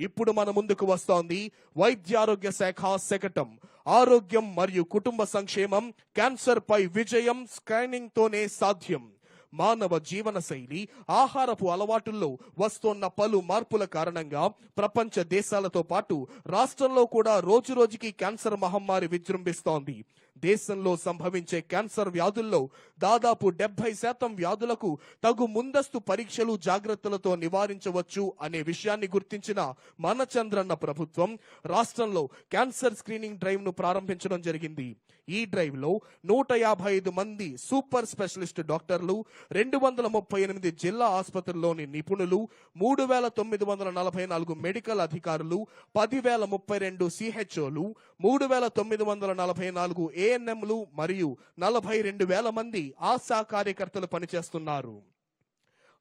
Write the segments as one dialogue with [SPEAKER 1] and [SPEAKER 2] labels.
[SPEAKER 1] ఇప్పుడు మన ముందుకు వస్తోంది వైద్యారోగ్య శాఖ శకటం. ఆరోగ్యం మరియు కుటుంబ సంక్షేమం క్యాన్సర్ పై విజయం స్కానింగ్ తోనే సాధ్యం. మానవ జీవన శైలి ఆహారపు అలవాటుల్లో వస్తోన్న పలు మార్పుల కారణంగా ప్రపంచ దేశాలతో పాటు రాష్ట్రంలో కూడా రోజు రోజుకి క్యాన్సర్ మహమ్మారి విజృంభిస్తోంది. దేశంలో సంభవించే క్యాన్సర్ వ్యాధుల్లో దాదాపు డెబ్బై శాతం వ్యాధులకు తగు ముందస్తు పరీక్షలు జాగ్రత్తలతో నివారించవచ్చు అనే విషయాన్ని గుర్తించిన మనచంద్రన్న ప్రభుత్వం రాష్ట్రంలో క్యాన్సర్ స్క్రీనింగ్ డ్రైవ్ను ప్రారంభించడం జరిగింది. ఈ డ్రైవ్లో నూట యాభై ఐదు మంది సూపర్ స్పెషలిస్ట్ డాక్టర్లు రెండు వందల ముప్పై ఎనిమిది జిల్లా ఆసుపత్రుల్లోని నిపుణులు మూడు వేల తొమ్మిది వందల నలభై నాలుగు మెడికల్ అధికారులు పదివేల ముప్పై రెండు సిహెచ్ఓలు మూడు వేల తొమ్మిది వందల నలభై నాలుగు ఏ ఏఎన్ఎంలు మరియు నలభై రెండు వేల మంది ఆశా కార్యకర్తలు పనిచేస్తున్నారు.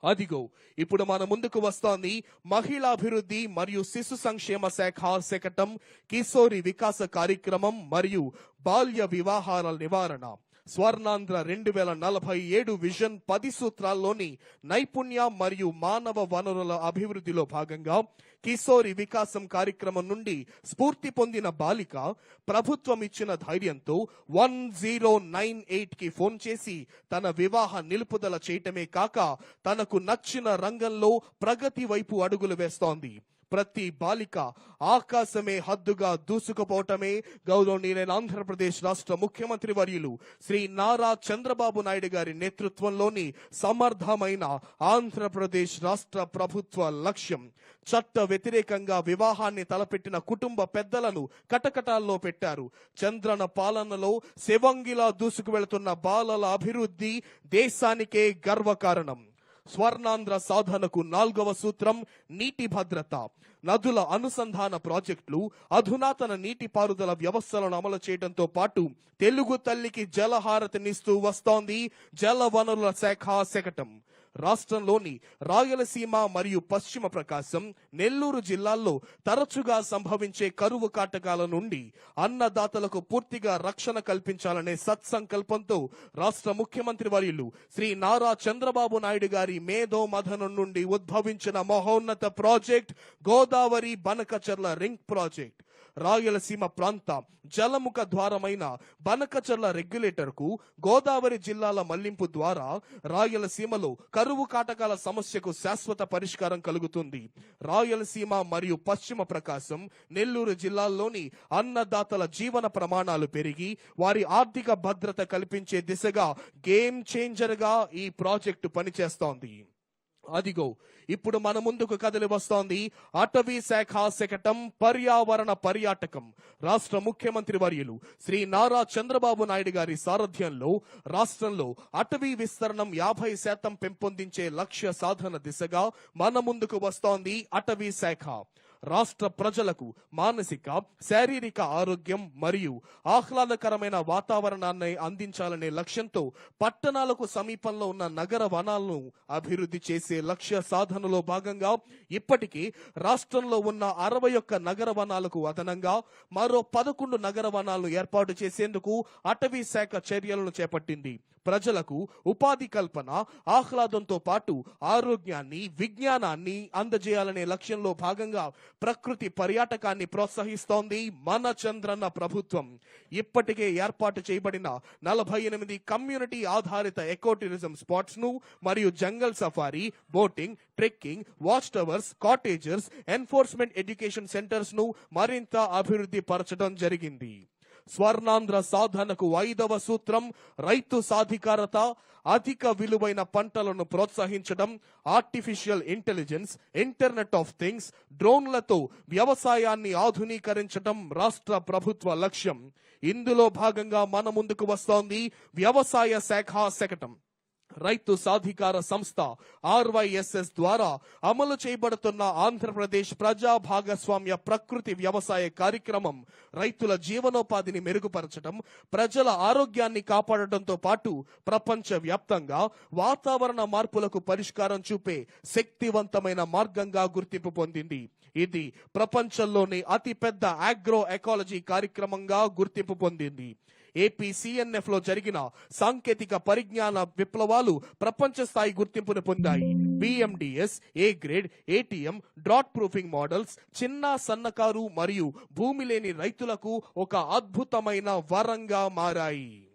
[SPEAKER 1] అదిగో ఇప్పుడు మన ముందుకు వస్తోంది మహిళాభివృద్ధి మరియు శిశు సంక్షేమ శాఖ శకటం కిశోరి వికాస కార్యక్రమం మరియు బాల్య వివాహాల నివారణ. స్వర్ణాంధ్ర రెండు వేల నలభై ఏడు విజన్ పది సూత్రాల్లోని నైపుణ్య మరియు మానవ వనరుల అభివృద్ధిలో భాగంగా కిశోరి వికాసం కార్యక్రమం నుండి స్ఫూర్తి పొందిన బాలిక ప్రభుత్వం ఇచ్చిన ధైర్యంతో వన్ జీరో నైన్ ఎయిట్కి ఫోన్ చేసి తన వివాహ నిలుపుదల చేయటమే కాక తనకు నచ్చిన రంగంలో ప్రగతి వైపు అడుగులు వేస్తోంది. ప్రతి బాలిక ఆకాశమే హద్దుగా దూసుకుపోవటమే గౌరవనీయులైన ఆంధ్రప్రదేశ్ రాష్ట్ర ముఖ్యమంత్రి వర్యులు శ్రీ నారా చంద్రబాబు నాయుడు గారి నేతృత్వంలోని సమర్థమైన ఆంధ్రప్రదేశ్ రాష్ట్ర ప్రభుత్వ లక్ష్యం. చట్ట వ్యతిరేకంగా వివాహాన్ని తలపెట్టిన కుటుంబ పెద్దలను కటకటాల్లో పెట్టారు. చంద్రన పాలనలో శివంగిలా దూసుకు వెళుతున్న బాలల అభివృద్ధి దేశానికే గర్వకారణం. స్వర్ణాంధ్ర సాధనకు నాల్గవ సూత్రం నీటి భద్రత. నదుల అనుసంధాన ప్రాజెక్టులు అధునాతన నీటిపారుదల వ్యవస్థలను అమలు చేయడంతో పాటు తెలుగు తల్లికి జలహారతినిస్తూ వస్తోంది జల వనరుల శాఖ శకటం. రాష్ట్రంలోని రాయలసీమ మరియు పశ్చిమ ప్రకాశం నెల్లూరు జిల్లాల్లో తరచుగా సంభవించే కరువు కాటకాల నుండి అన్నదాతలకు పూర్తిగా రక్షణ కల్పించాలనే సత్సంకల్పంతో రాష్ట్ర ముఖ్యమంత్రి వర్యులు శ్రీ నారా చంద్రబాబు నాయుడు గారి మేధో మథనం నుండి ఉద్భవించిన మహోన్నత project Godavari Banakacherla ring project. Rayalaseema ప్రాంత జలముఖ ద్వారమైన బనకచర్ల రెగ్యులేటర్కు గోదావరి జిల్లాల మళ్ళింపు ద్వారా రాయలసీమలో కరువు కాటకాల సమస్యకు శాశ్వత పరిష్కారం కలుగుతుంది. రాయలసీమ మరియు పశ్చిమ ప్రకాశం నెల్లూరు జిల్లాల్లోని అన్నదాతల జీవన ప్రమాణాలు పెరిగి వారి ఆర్థిక భద్రత కల్పించే దిశగా గేమ్ చేంజర్గా ఈ ప్రాజెక్టు పనిచేస్తోంది. అదిగో ఇప్పుడు మన ముందుకు కదిలి వస్తోంది అటవీ శాఖ శకటం పర్యావరణ పర్యాటకం. రాష్ట్ర ముఖ్యమంత్రి వర్యులు శ్రీ నారా చంద్రబాబు నాయుడు గారి సారథ్యంలో రాష్ట్రంలో అటవీ విస్తరణం యాభై శాతం పెంపొందించే లక్ష్య సాధన దిశగా మన ముందుకు వస్తోంది అటవీ శాఖ. రాష్ట్ర ప్రజలకు మానసిక శారీరక ఆరోగ్యం మరియు ఆహ్లాదకరమైన వాతావరణాన్ని అందించాలనే లక్ష్యంతో పట్టణాలకు సమీపంలో ఉన్న నగర వనాలను అభివృద్ధి చేసే లక్ష్య సాధనలో భాగంగా ఇప్పటికీ రాష్ట్రంలో ఉన్న అరవై ఒక్క నగర వనాలకు అదనంగా మరో పదకొండు నగర వనాలను ఏర్పాటు చేసేందుకు అటవీ శాఖ చర్యలను చేపట్టింది. ప్రజలకు ఉపాధి కల్పన ఆహ్లాదంతో పాటు ఆరోగ్యాన్ని విజ్ఞానాన్ని అందజేయాలనే లక్ష్యంలో భాగంగా ప్రకృతి పర్యాటకాన్ని ప్రోత్సహిస్తోంది మన చంద్రన్న ప్రభుత్వం. ఇప్పటికే ఏర్పాటు చేయబడిన నలభై ఎనిమిది కమ్యూనిటీ ఆధారిత ఎకో టూరిజం స్పాట్స్ను మరియు jungle safari boating trekking watch towers cottages enforcement education సెంటర్స్ను మరింత అభివృద్ధి పరచడం జరిగింది. స్వర్ణాంధ్ర సాధనకు ఐదవ సూత్రం రైతు సాధికారత అధిక విలువైన పంటలను ప్రోత్సహించడం artificial intelligence internet of things డ్రోన్లతో వ్యవసాయాన్ని ఆధునీకరించడం రాష్ట్ర ప్రభుత్వ లక్ష్యం. ఇందులో భాగంగా మన ముందుకు వస్తోంది వ్యవసాయ శాఖ శకటం. రైతు సాధికార సంస్థ ఆర్వైఎస్ఎస్ ద్వారా అమలు చేయబడుతున్న ఆంధ్రప్రదేశ్ ప్రజా భాగస్వామ్య ప్రకృతి వ్యవసాయ కార్యక్రమం రైతుల జీవనోపాధిని మెరుగుపరచడం ప్రజల ఆరోగ్యాన్ని కాపాడటంతో పాటు ప్రపంచ వ్యాప్తంగా వాతావరణ మార్పులకు పరిష్కారం చూపే శక్తివంతమైన మార్గంగా గుర్తింపు పొందింది. ఇది ప్రపంచంలోని అతిపెద్ద ఆగ్రో ఎకాలజీ కార్యక్రమంగా గుర్తింపు పొందింది. ఏపీ సిఎన్ఎఫ్లో జరిగిన సాంకేతిక పరిజ్ఞాన విప్లవాలు ప్రపంచ స్థాయి గుర్తింపును పొందాయి. BMDS A grade ATM drought proofing models చిన్న సన్నకారు మరియు భూమి లేని రైతులకు ఒక అద్భుతమైన వరంగా మారాయి.